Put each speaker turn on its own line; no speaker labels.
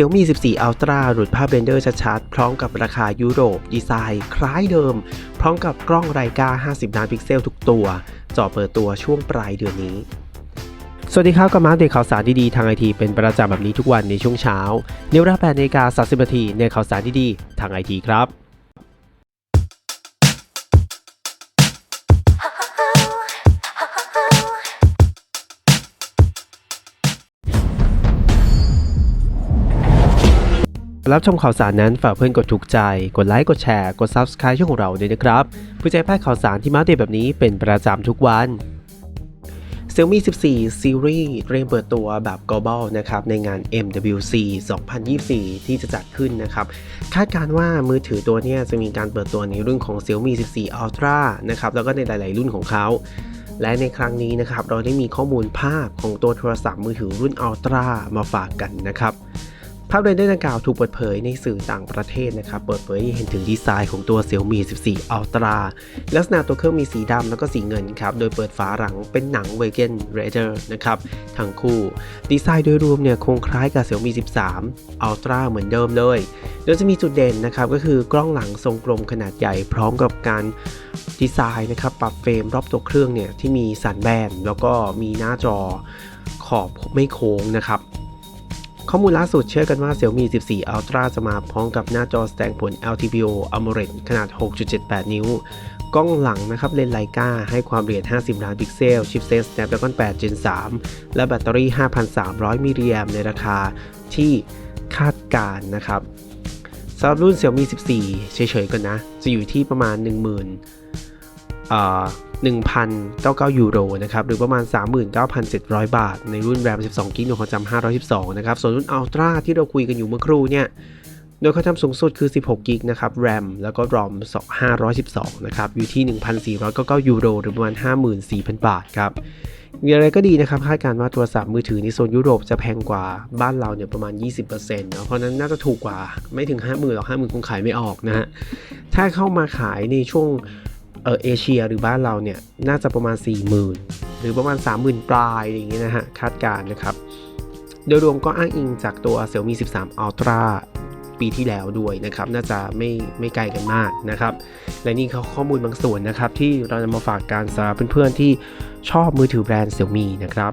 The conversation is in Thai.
Xiaomi 14 Ultra หลุดภาพเรนเดอร์ชัดๆ พร้อมกับราคายุโรป ดีไซน์คล้ายเดิม พร้อมกับกล้องไรกา 50 ล้านพิกเซลทุกตัวจอเปิดตัวช่วงปลายเดือนนี้ สวัสดีครับกับมาอัปเดตข่าวสารดีๆ ทางไอทีเป็นประจำแบบนี้ทุกวันในช่วงเช้า เนเวราแปดนาฬิกา30นาทีในข่าวสารดีๆ ทางไอทีครับ รับชมข่าวสารนั้นฝากเพื่อนกดถูกใจ กดไลค์ กดแชร์ กด Subscribe ช่องของเราด้วยนะครับเพื่อจะให้พลาดข่าวสารที่มาเดตแบบนี้เป็นประจำทุกวัน Xiaomi 14 Series เรียมเปิดตัวแบบ global นะครับในงาน MWC 2024 ที่จะจัดขึ้นนะครับ คาดการณ์ว่ามือถือตัวนี้จะมีการเปิดตัวในรุ่นของ Xiaomi 14 Ultra นะครับแล้วก็ในหลาย ๆ รุ่นของเขาและในครั้งนี้นะครับเราได้มีข้อมูลภาพของตัวโทรศัพท์มือถือรุ่น Ultra มาฝากกันนะครับ ภาพเรนเดอร์ดังกล่าวถูกเปิดเผยในสื่อต่างประเทศนะครับ เปิดเผยให้เห็นถึงดีไซน์ของตัว Xiaomi 14 Ultra ลักษณะตัวเครื่องมีสีดำแล้วก็สีเงินครับ โดยเปิดฝาหลังเป็นหนัง v e g a n Raider นะครับทั้งคู่ ดีไซน์โดยรวมเนี่ยคงคล้ายกับ Xiaomi 13 Ultra เหมือนเดิมเลย โดยจะมีจุดเด่นนะครับ ก็คือกล้องหลังทรงกลมขนาดใหญ่พร้อมกับการดีไซน์นะครับปรับเฟรมรอบตัวเครื่องเนี่ยที่มีสันแบนแล้วก็มีหน้าจอขอบไม่โค้งนะครับ ข้อมูลล่าสุดเชื่อกันว่า Xiaomi 14 Ultra จะมาพร้อมกับหน้าจอแสดงผล LTPO AMOLED ขนาด 6.78 นิ้ว กล้องหลังนะครับเลนส์ไลกาให้ความละเอียด 50 ล้านพิกเซล ชิปเซต Snapdragon 8 Gen 3 และแบตเตอรี่ 5,300 มิลลิแอมในราคาที่คาดการนะครับสำหรับรุ่น Xiaomi 14 เฉยๆกันนะ จะอยู่ที่ประมาณ 10,000อ่า 1,099ยูโรนะครับหรือประมาณ 39,700 บาท ในรุ่น RAM 12 กิกะความจำ512 นะครับ ส่วนรุ่น Ultra ที่เราคุยกันอยู่เมื่อครู่เนี่ยโดยควาจำสูงสุดคือ 16 กิกนะครับ RAM แล้วก็ ROM 512 นะครับ อยู่ที่ 1,499 ยูโร หรือประมาณ 54,000 บาทครับอย่างไรก็ดีนะครับ คาดการณ์ว่าโทรศัพท์มือถือในโซนยุโรปจะแพงกว่าบ้านเราเนี่ยประมาณ 20%เนาะ เพราะนั้นน่าจะถูกกว่าไม่ถึง 50,000หรอก50,000คงขายไม่ออกนะฮะ ถ้าเข้ามาขายในช่วง ออเอเชียหรือบ้านเราเนี่ยน่าจะประมาณ 40,000 หรือประมาณ 30,000 ปลายอย่างเงี้ยนะฮะคาดการนะครับ โดยรวมก็อ้างอิงจากตัว Xiaomi 13 Ultra ปีที่แล้วด้วยนะครับ น่าจะไม่ไม่ไกลกันมากนะครับ และนี่เขาข้อมูลบางส่วนนะครับ ที่เรานำมาฝากกันสำหรับเพื่อนๆที่ชอบมือถือแบรนด์ Xiaomi นะครับ